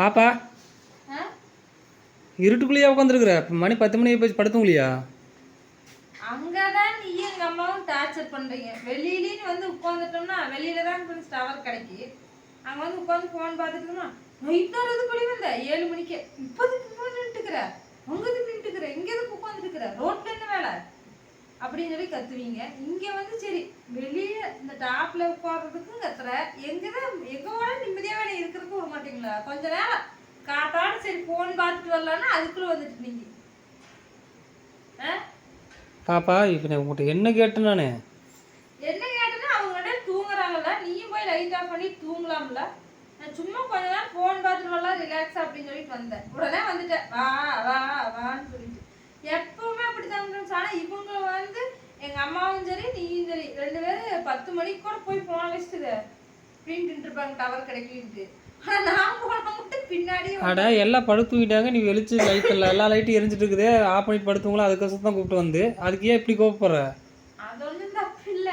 பாப்பா? இருட்டுக்குள்ளேயே உட்காந்துருக்குற மணி பத்து மணி போய் படுத்துங்களையா? அங்கதான் நீ எங்க அம்மாவும் டார்ச்சர் பண்றீங்க. வெளியிலன்னு வந்து உட்காந்துட்டோம்னா வெளியில தான் கொஞ்சம் டவர் கிடைக்கி. அங்க வந்து உட்காந்து போன் பார்த்துட்டு இருந்தோம்னா நைட் நேரம் குழி வந்த? ஏழு மணிக்கு. இப்போதுக்கு போன் நின்றுக்கிற உங்கதுக்கு நின்றுக்கிற இங்க எதுக்கு உட்காந்துட்டு இருக்கிற ரோட்ல என்ன வேலை? அப்படின்னு சொல்லி கத்துவீங்க. இங்க வந்து சரி வெளியே இந்த டாப்ல உட்கார்றதுக்கும் கத்துற. எங்கதான் எங்க வேணா நிம்மதியா வேலை மாட்டீங்களா கொஞ்ச நேரம். காட்டாட சரி போன் பார்த்துட்டு வரலான்னா அதுக்குள்ள வந்துட்டு நீங்க. பாப்பா இப்போ நான் உங்கள்கிட்ட என்ன கேட்டேன் நான்? என்ன கேட்டனா அவங்க பேரும் தூங்குறாங்கல்ல. நீயும் போய் லைட் ஆஃப் பண்ணி தூங்கலாம்ல. நான் சும்மா கொஞ்ச நேரம் ஃபோன் பார்த்துட்டு வரலாம் ரிலாக்ஸ் அப்படின்னு சொல்லிட்டு வந்தேன். உடனே வந்துட்டேன். வா வா வான்னு சொல்லிட்டு. எப்பவுமே அப்படி தான் ஆனா இவங்க வந்து எங்க அம்மாவும் சரி நீயும் சரி ரெண்டு பேரும் பத்து மணிக்கு கூட போய் போன வச்சுட்டு பிரிண்ட் இருப்பாங்க டவர் பின்னாடியே அட எல்லாம் படுத்து தூங்கிட்டாங்க. நீ வெளிச்சு லைட் இல்லை எல்லா லைட்டும் எரிஞ்சிட்டு இருக்குது. ஆஃப் பண்ணி படுத்துங்களா அதுக்கோசரம் தான் கூப்பிட்டு வந்து. அதுக்கு ஏன் இப்படி கோவப்படுற? அது தப்பு இல்ல.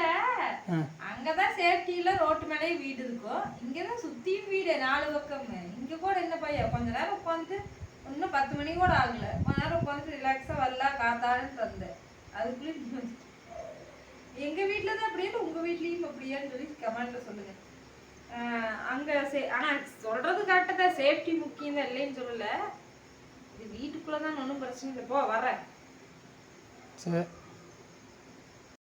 அங்கதான் சேஃப்டியில ரோட்டு மேலே வீடு இருக்கும். இங்கதான் சுத்தியும் வீடு நாலு பக்கம் இங்க கூட என்ன பையன்? கொஞ்ச நேரம் உட்காந்து இன்னும் பத்து மணி கூட ஆகல. கொஞ்ச நேரம் உட்காந்து ரிலாக்ஸா வரலாம் காத்தாருன்னு வந்தேன் அதுக்குள்ள எங்க வீட்டுல தான் அப்படியே உங்க வீட்லயும் அப்படியான்னு சொல்லி கமெண்ட்ல சொல்லுங்க. அங்க சே- ஆனா சொல்கிறது கரெக்டாக தான். சேஃப்டி முக்கியம் தான் இல்லைன்னு சொல்லல. இது வீட்டுக்குள்ளதான் ஒன்றும் பிரச்சனை இல்லை. போ வரேன் சரி.